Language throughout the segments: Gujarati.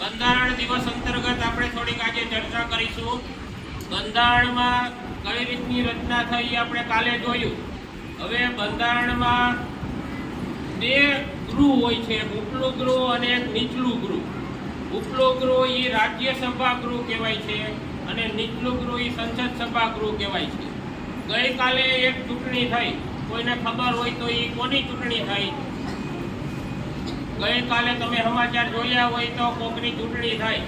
બંધારણ દિવસ અંતર્ગત આપણે થોડીક આજે ચર્ચા કરીશું. બંધારણમાં કઈ રીતની રચના થઈ આપણે કાલે જોયું. હવે બંધારણમાં બે ગૃહ હોય છે એક ઉપલું ગૃહ અને એક નીચલું ગૃહ. ઉપલું ગૃહ એ રાજ્યસભા ગૃહ કહેવાય છે અને નીચલું ગૃહ એ સંસદ સભા ગૃહ કહેવાય છે. ગઈકાલે એક ચૂંટણી થઈ. કોઈને ખબર હોય તો એ કોની ચૂંટણી થઈ? ગઈકાલે તમે સમાચાર જોયા હોય તો કોકની ચૂંટણી થાય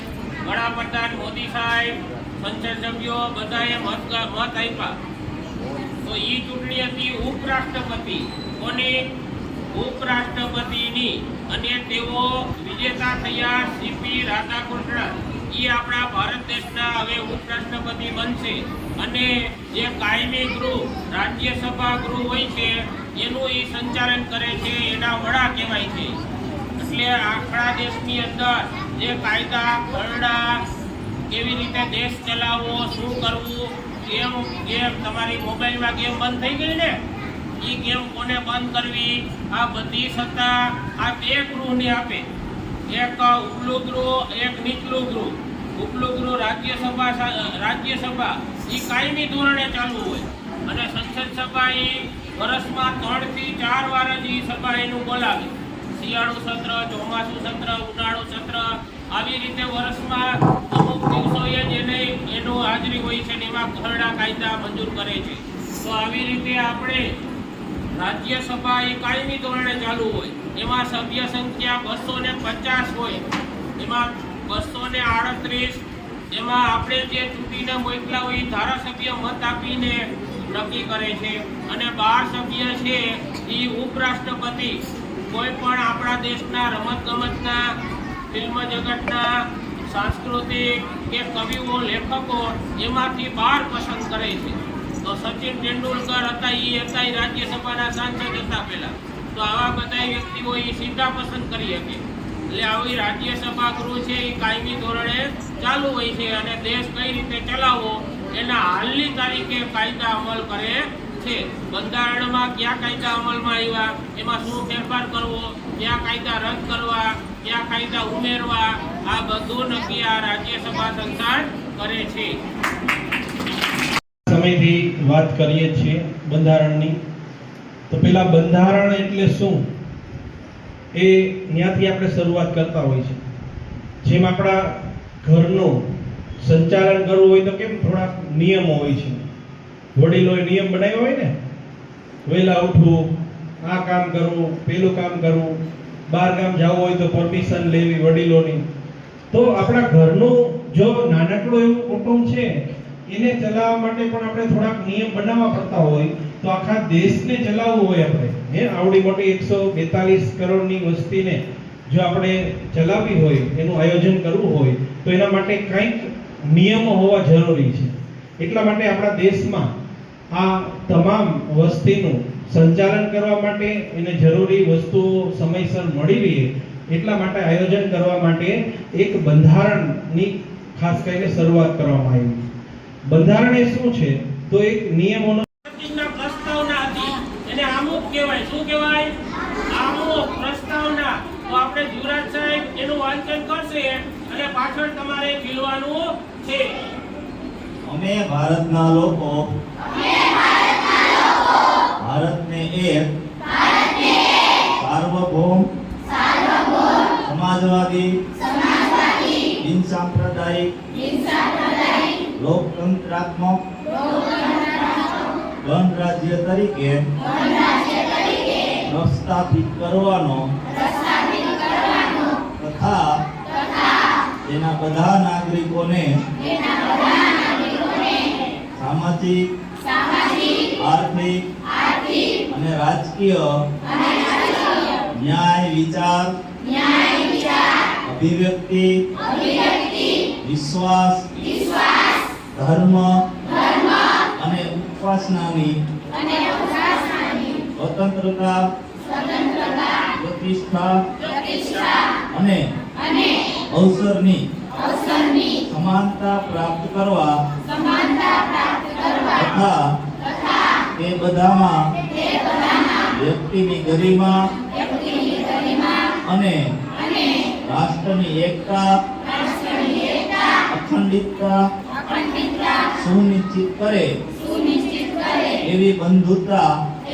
વડાપ્રધાન મોદી સાહેબ સંસદ સભ્યો બધાએ મત મત આપ્યા. તો એ ચૂંટણી હતી ઉપરાષ્ટ્રપતિ કોની ઉપરાષ્ટ્રપતિની અને તેઓ વિજેતા થયા સીપી રાધાકૃષ્ણ. એ આપણા ભારત દેશના હવે ઉપરાષ્ટ્રપતિ બનશે. અને જે કાયમી ગૃહ, રાજ્યસભા ગૃહ હોય છે, એનું એ સંચાલન કરે છે, એના વડા કહેવાય છે. એટલે આપણા દેશની અંદર જે કાયદા, ખરડા કેવી રીતે દેશ ચલાવવો, શું કરવું ગેમ ગેમ તમારી મોબાઈલમાં ગેમ બંધ થઈ ગઈ ને? એ ગેમ કોને બંધ કરવી? આ બધી સત્તા આ બે ગૃહને આપે. એક ઉપલું ગૃહ, એક નીચલું ગૃહ. ઉપલું ગૃહ રાજ્યસભા રાજ્યસભા એ કાયમી ધોરણે ચાલુ હોય. અને સંસદ સભા એ વર્ષમાં ત્રણથી ચાર વાર જ એ સભા એનું બોલાવે. શિયાળુ સત્ર, ચોમાસું સત્ર, ઉનાળુ સત્ર, આવી રીતે વર્ષમાં અમુક દિવસોએ જેને એનો હાજરી હોય છે એમાં ખરડા કાયદા મંજૂર કરે છે. તો આવી રીતે આપણે રાજ્યસભા એ કાયમી ધોરણે ચાલુ હોય, એમાં સભ્ય સંખ્યા બસો ને પચાસ હોય, એમાં બસો ને આડત્રીસ, એમાં આપણે જે ચૂંટીને મોકલા હોય એ ધારાસભ્ય મત આપીને નક્કી કરે છે. અને બાર સભ્ય છે એ ઉપરાષ્ટ્રપતિ કોઈ પણ આપણા દેશના રમતગમતના, ફિલ્મ જગતના, સાંસ્કૃતિક કે કવિઓ, લેખકો એમાંથી બાર પસંદ કરે છે. તો સચિન તેંડુલકર હતા એ હતા એ રાજ્યસભાના સાંસદ હતા પહેલાં. તો આવા બધા વ્યક્તિઓ એ સીધા પસંદ કરી શકે. એટલે આવી રાજ્યસભા ગૃહ છે એ કાયમી ધોરણે ચાલુ હોય છે અને દેશ કઈ રીતે ચલાવવો એના હાલની તારીખે કાયદા અમલ કરે છે. બંધારણમાં કયા કાયદા અમલમાં આવ્યા? એમાં શું ફેરફાર કરવો? કયા કાયદા રદ કરવા? કયા કાયદા ઉમેરવા? આ બધું નક્કી આ રાજ્યસભા સંસદ કરે છે. સમયથી વાત કરીએ છીએ બંધારણની. તો પેલા બંધારણ એટલે શું? એ ત્યાંથી આપણે શરૂઆત કરતા હોય છે. જેમ આપણા ઘરનું સંચાલન કરવું હોય તો કેમ? થોડાક નિયમો હોય છે. વડીલોએ નિયમ બનાવ્યો હોય ને, વહેલા ઉઠવું, આ કામ કરવું, પેલું કામ કરવું બહાર ગામ જવું હોય તો પરમિશન લેવી વડીલોની. તો આપણા ઘરનું જો નાનકડું એવું કુટુંબ છે, એને ચલાવવા માટે પણ આપણે થોડાક નિયમ બનાવવા પડતા હોય, તો આખા દેશને ચલાવવું હોય આપણે. હે, આવડી મોટી એકસો બેતાલીસ કરોડની વસ્તીને જો આપણે ચલાવવી હોય, એનું આયોજન કરવું હોય, તો એના માટે કંઈક નિયમો હોવા જરૂરી છે. એટલા માટે આપણા દેશમાં આ તમામ વસ્તીનું સંચાલન કરવા માટે એને જરૂરી વસ્તુઓ સમયસર મળી રહે, એટલા માટે આયોજન કરવા માટે એક બંધારણની ખાસ કરીને શરૂઆત કરવામાં આવી. બંધારણ એ શું છે? તો એક નિયમોનો પ્રસ્તાવના એને આમુખ કહેવાય. શું કહેવાય? આમુખ પ્રસ્તાવના. તો આપણે યુવરાજ સાહેબ એનું વાંચન કરશે અને પાછળ તમારે ખીલવાનું છે. અમે ભારતના લોકો. ભારતને એક. સાર્વભૌમ. સમાજવાદી. બિનસાંપ્રદાયિક લોકતંત્રાત્મક. ગણરાજ્ય તરીકે. પ્રસ્થાપિત કરવાનો. તથા તેના બધા નાગરિકોને સામાજિક, આર્થિક અને રાજકીય ન્યાય વિચાર, અભિવ્યક્તિ, વિશ્વાસ, ધર્મ અને ઉપાસનાની સ્વતંત્રતા, પ્રતિષ્ઠા અને અવસરની સમાનતા પ્રાપ્ત કરવા તથા તે બધામાં વ્યક્તિની ગરિમા અને રાષ્ટ્રની એકતા, અખંડિતતા સુનિશ્ચિત કરે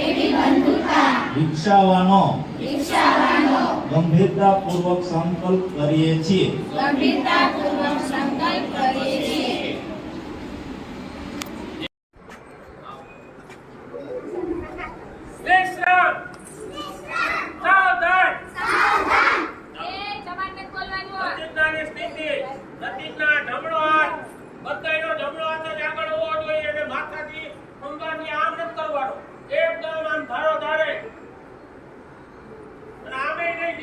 એવી બંધુતા વિકસાવવાનો ગંભીરતાપૂર્વક સંકલ્પ કરીએ છીએ. ગંભીરતાપૂર્વક સંકલ્પ કરીએ છીએ વિશ્રામ સાવધાન એ તમારે બોલવાનું પ્રતિજ્ઞાની સ્થિતિ પ્રતિજ્ઞા જમણો હાથ બધાયનો જમણો હાથ જ આગળ હોવો જોઈએ અને માથાથી અંગાથી આમ નથી કરવાનો એકદમ આમ ધારો ધારે અને આમે નહીં બીજાને અડાડવાનો નથી સીધો જ.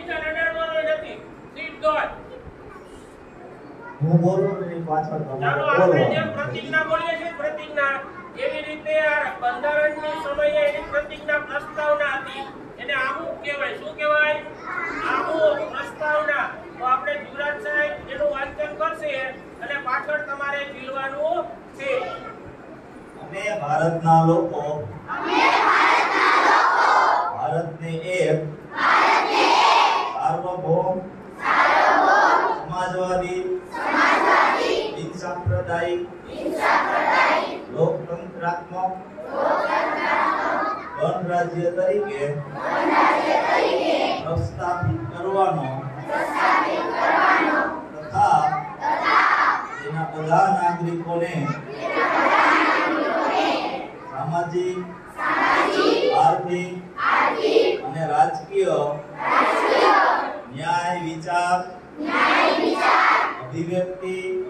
હું બોલું ને પાછળ ચાલો આપણે જેમ પ્રતિજ્ઞા બોલીએ છીએ પ્રતિજ્ઞા એવી રીતે આ બંધારણની સમયે એની પ્રતિજ્ઞા પ્રસ્તાવના હતી. એને આમુખ કહેવાય. શું કહેવાય? આમુખ પ્રસ્તાવના. તો આપણે યુવરાજ સાહેબ એનું વાંચન કરશે અને પાછળ તમારે જીલવાનું છે. અમે ભારતના લોકો ભારતને એક સાર્વભૌમ સમાજવાદી બિનસાંપ્રદાયિક લોકતંત્રાત્મક ગણરાજ્ય તરીકે પ્રસ્થાપિત કરવાનો તથા તેના બધા નાગરિકોને સામાજિક, આર્થિક અને રાજકીય ન્યાય વિચાર, અભિવ્યક્તિ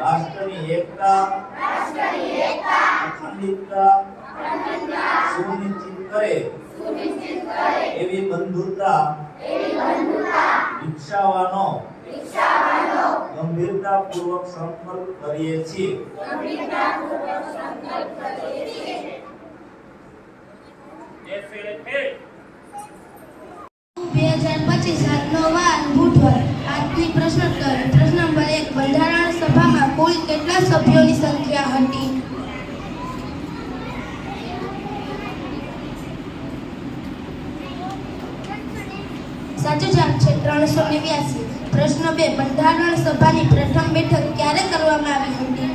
રાષ્ટ્રની એકતા અખંડિતતા સુનિશ્ચિત કરે. એવી બંધુતા વિકસાવવાનો ગંભીરતાપૂર્વક સંકલ્પ કરીએ છીએ. ગંભીરતાપૂર્વક સંકલ્પ કરીએ છીએ. બે હજાર પચીસ આજનો વાર બુધવાર. આજની પ્રશ્નોત્તરી પ્રશ્ન નંબર કુલ કેટલા સભ્યોની સંખ્યા હતી? સાચો જવાબ છે, ત્રણસો નેવ્યાસી. પ્રશ્ન બે, બંધારણ સભાની પ્રથમ બેઠક ક્યારે કરવામાં આવી હતી?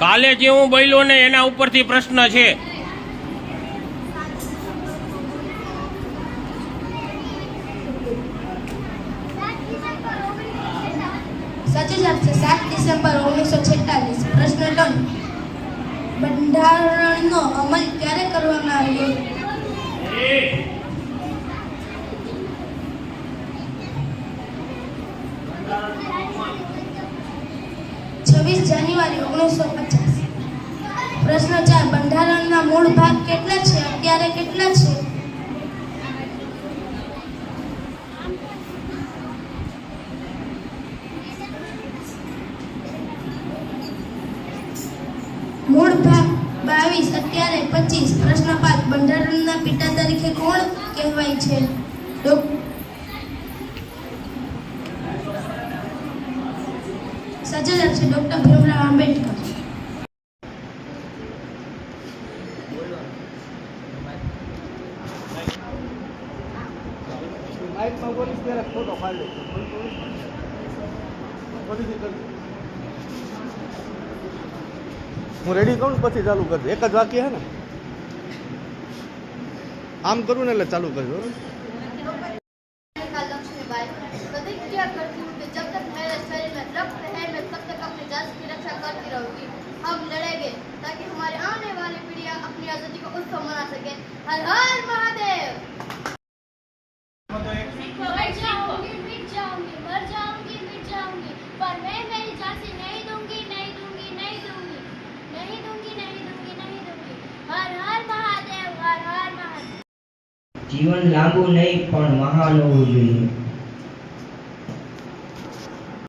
કાલે જે હું બોલ્યો ને એના ઉપરથી પ્રશ્ન છે. સાચો આપશે સાત ડિસેમ્બર ઓગણીસો છેતાલીસ પ્રશ્ન ત્રણ. બંધારણનો અમલ ક્યારે કરવામાં આવ્યો? છવ્વીસ જાન્યુઆરી ઓગણીસો પચાસ પ્રશ્ન ચાર, બંધારણના મૂળ ભાગ કેટલા છે? અત્યારે કેટલા છે મૂળ ભાગ બાવીસ અત્યારે પચીસ પ્રશ્ન પાંચ બંધારણના પિતા તરીકે કોણ કહેવાય છે સાચો છે ડોક્ટર ભીમરાવ આંબેડકર માઇકમાં બોલીશ ત્યારે ફોટો પાડી ફરીથી કરજો હું રેડી કહું પછી ચાલુ કરજો. એક જ વાક્ય હે ને? આમ કરું ને એટલે ચાલુ કરજો જીવન લાંબુ નહીં પણ મહાન હોવું જોઈએ.